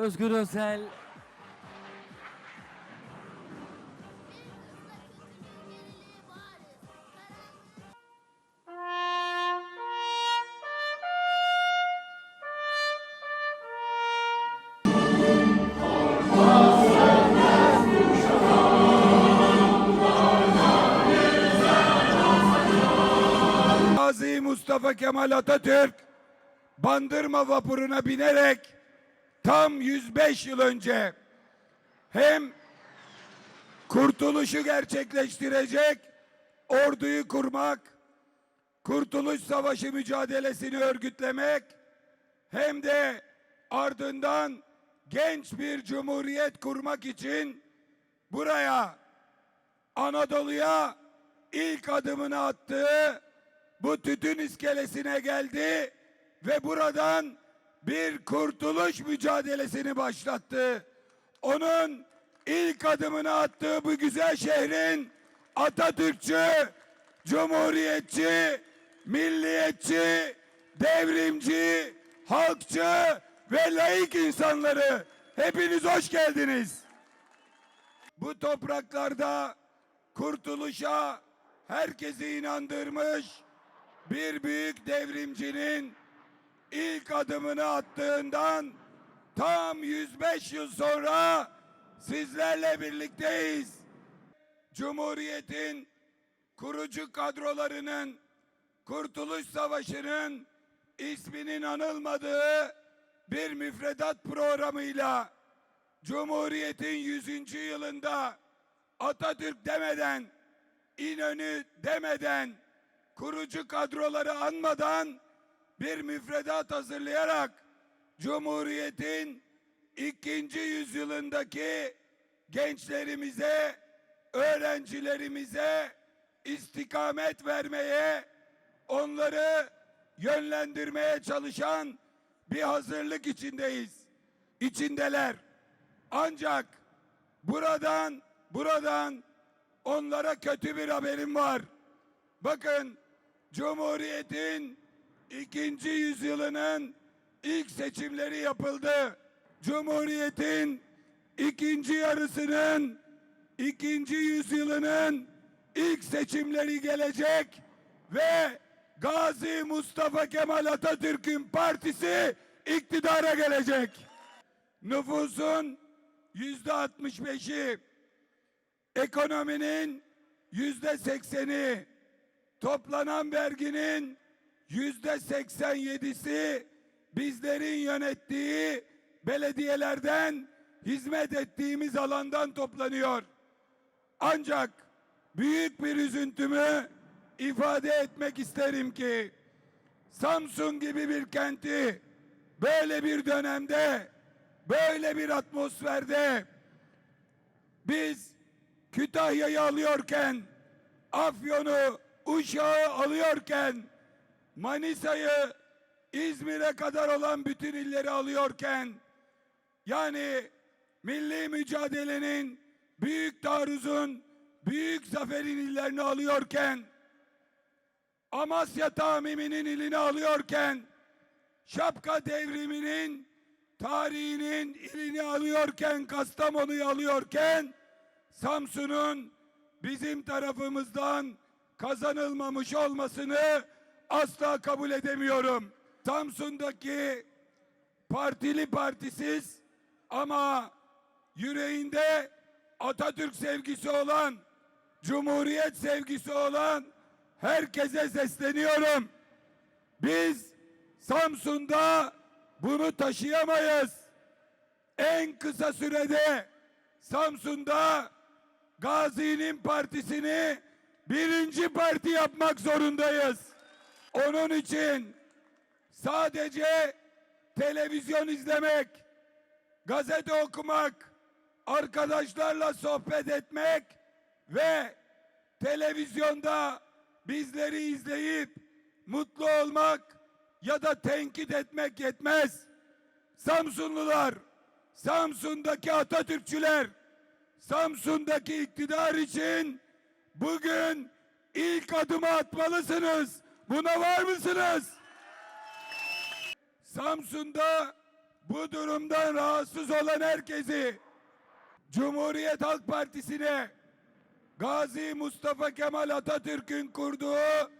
Özgür Özel, Mustafa Kemal Atatürk Bandırma vapuruna binerek tam 105 yıl önce hem kurtuluşu gerçekleştirecek orduyu kurmak, Kurtuluş Savaşı mücadelesini örgütlemek hem de ardından genç bir cumhuriyet kurmak için buraya Anadolu'ya ilk adımını attığı bu tütün iskelesine geldi ve buradan bir kurtuluş mücadelesini başlattı. Onun ilk adımını attığı bu güzel şehrin Atatürkçü, Cumhuriyetçi, milliyetçi, devrimci, halkçı ve laik insanları hepiniz hoş geldiniz. Bu topraklarda kurtuluşa herkesi inandırmış bir büyük devrimcinin ilk adımını attığından tam 105 yıl sonra sizlerle birlikteyiz. Cumhuriyetin kurucu kadrolarının Kurtuluş Savaşı'nın isminin anılmadığı bir müfredat programıyla Cumhuriyetin 100. yılında Atatürk demeden, İnönü demeden, kurucu kadroları anmadan bir müfredat hazırlayarak Cumhuriyetin ikinci yüzyılındaki gençlerimize, öğrencilerimize istikamet vermeye, onları yönlendirmeye çalışan bir hazırlık içindeyiz. İçindeler. Ancak buradan buradan onlara kötü bir haberim var. Bakın Cumhuriyet'in ikinci yüzyılının ilk seçimleri yapıldı. Cumhuriyet'in ikinci yarısının ikinci yüzyılının ilk seçimleri gelecek ve Gazi Mustafa Kemal Atatürk'ün partisi iktidara gelecek. Nüfusun yüzde 65'i, ekonominin yüzde 80'i, toplanan verginin yüzde 87'si bizlerin yönettiği belediyelerden hizmet ettiğimiz alandan toplanıyor. Ancak büyük bir üzüntümü ifade etmek isterim ki Samsun gibi bir kenti böyle bir dönemde böyle bir atmosferde biz Kütahya'yı alıyorken Afyon'u Uşak'ı alıyorken Manisa'yı İzmir'e kadar olan bütün illeri alıyorken yani milli mücadelenin büyük taarruzun büyük zaferin illerini alıyorken Amasya tamiminin ilini alıyorken Şapka devriminin tarihinin ilini alıyorken Kastamonu'yu alıyorken Samsun'un bizim tarafımızdan kazanılmamış olmasını asla kabul edemiyorum. Samsun'daki partili partisiz ama yüreğinde Atatürk sevgisi olan, Cumhuriyet sevgisi olan herkese sesleniyorum. Biz Samsun'da bunu taşıyamayız. En kısa sürede Samsun'da Gazi'nin partisini birinci parti yapmak zorundayız. Onun için sadece televizyon izlemek, gazete okumak, arkadaşlarla sohbet etmek ve televizyonda bizleri izleyip mutlu olmak ya da tenkit etmek yetmez. Samsunlular, Samsun'daki Atatürkçüler, Samsun'daki iktidar için bugün ilk adımı atmalısınız. Buna var mısınız? Samsun'da bu durumdan rahatsız olan herkesi Cumhuriyet Halk Partisi'ne Gazi Mustafa Kemal Atatürk'ün kurduğu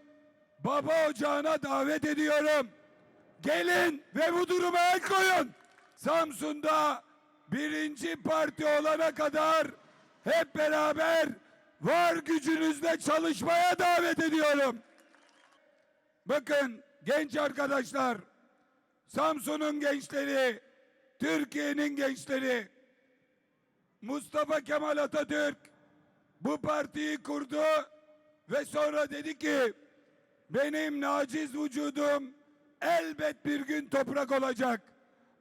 baba ocağına davet ediyorum. Gelin ve bu duruma el koyun. Samsun'da birinci parti olana kadar hep beraber var gücünüzle çalışmaya davet ediyorum. Bakın genç arkadaşlar, Samsun'un gençleri, Türkiye'nin gençleri, Mustafa Kemal Atatürk bu partiyi kurdu ve sonra dedi ki benim naciz vücudum elbet bir gün toprak olacak.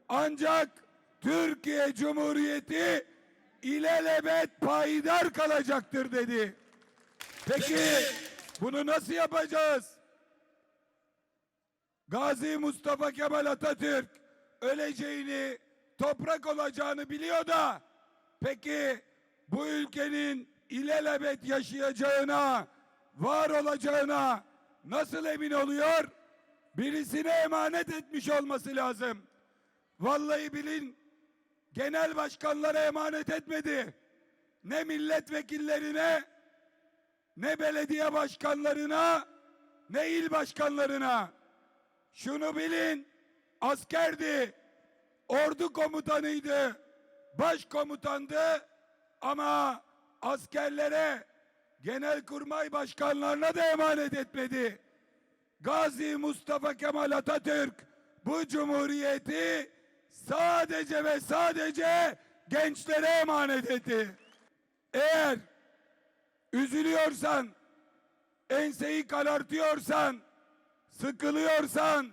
Ancak Türkiye Cumhuriyeti ilelebet payidar kalacaktır dedi. Peki bunu nasıl yapacağız? Gazi Mustafa Kemal Atatürk öleceğini, toprak olacağını biliyor da peki bu ülkenin ilelebet yaşayacağına, var olacağına nasıl emin oluyor? Birisine emanet etmiş olması lazım. Vallahi bilin genel başkanlara emanet etmedi. Ne milletvekillerine, ne belediye başkanlarına, ne il başkanlarına. Şunu bilin, askerdi, ordu komutanıydı, başkomutandı ama askerlere, genelkurmay başkanlarına da emanet etmedi. Gazi Mustafa Kemal Atatürk bu cumhuriyeti sadece ve sadece gençlere emanet etti. Eğer üzülüyorsan, enseyi karartıyorsan, sıkılıyorsan,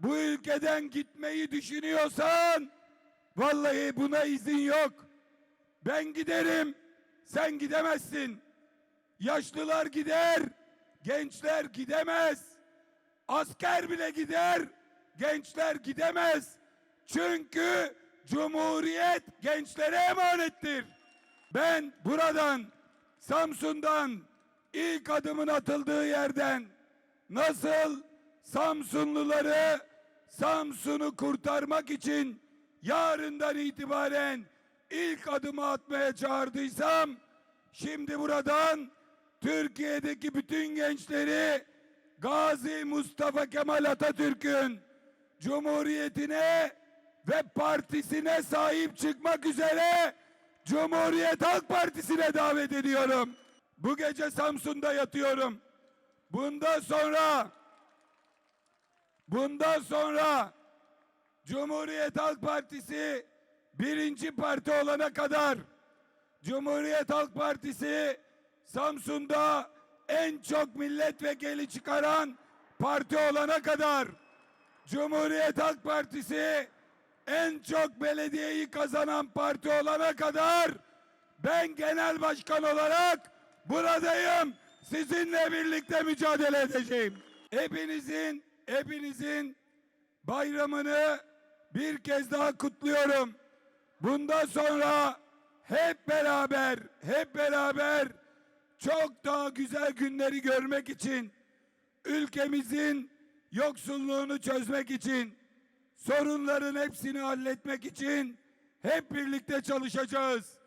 bu ülkeden gitmeyi düşünüyorsan, vallahi buna izin yok. Ben giderim, sen gidemezsin. Yaşlılar gider, gençler gidemez. Asker bile gider, gençler gidemez. Çünkü Cumhuriyet gençlere emanettir. Ben buradan, Samsun'dan ilk adımın atıldığı yerden nasıl Samsunluları Samsun'u kurtarmak için yarından itibaren ilk adımı atmaya çağırdıysam şimdi buradan Türkiye'deki bütün gençleri Gazi Mustafa Kemal Atatürk'ün Cumhuriyetine ve partisine sahip çıkmak üzere Cumhuriyet Halk Partisi'ne davet ediyorum. Bu gece Samsun'da yatıyorum. Bundan sonra bundan sonra Cumhuriyet Halk Partisi birinci parti olana kadar Cumhuriyet Halk Partisi Samsun'da en çok milletvekili çıkaran parti olana kadar Cumhuriyet Halk Partisi en çok belediyeyi kazanan parti olana kadar ben genel başkan olarak buradayım. Sizinle birlikte mücadele edeceğim. Hepinizin hepinizin bayramını bir kez daha kutluyorum. Bundan sonra hep beraber, hep beraber çok daha güzel günleri görmek için, ülkemizin yoksulluğunu çözmek için, sorunların hepsini halletmek için hep birlikte çalışacağız.